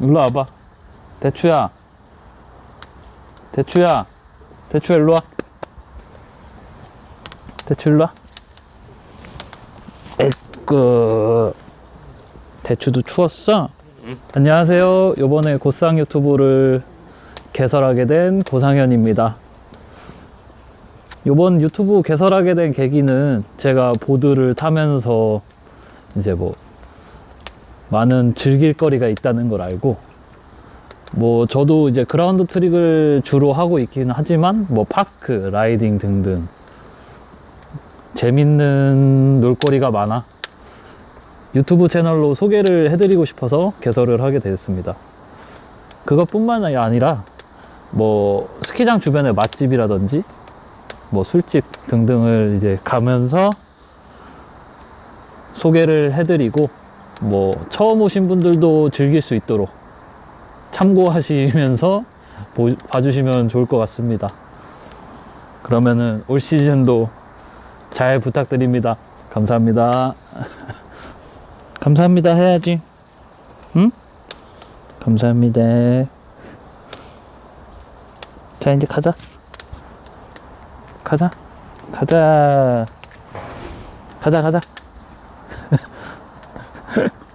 일로 와봐. 대추야. 대추야. 대추야, 일로 와. 대추 일로 와. 에그 대추도 추웠어? 안녕하세요. 요번에 고상 유튜브를 개설하게 된 고상현입니다. 요번 유튜브 개설하게 된 계기는 제가 보드를 타면서 이제 뭐 많은 즐길 거리가 있다는 걸 알고 뭐 저도 이제 그라운드 트릭을 주로 하고 있기는 하지만 뭐 파크, 라이딩 등등 재밌는 놀거리가 많아 유튜브 채널로 소개를 해드리고 싶어서 개설을 하게 되었습니다. 그것뿐만 아니라 뭐 스키장 주변의 맛집이라든지 뭐 술집 등등을 이제 가면서 소개를 해드리고 뭐 처음 오신 분들도 즐길 수 있도록 참고하시면서 보- 봐주시면 좋을 것 같습니다. 그러면은 올 시즌도 잘 부탁드립니다. 감사합니다. 감사합니다 해야지. 응? 감사합니다. 자 이제 가자. 가자. 가자. 가자 가자. Huh?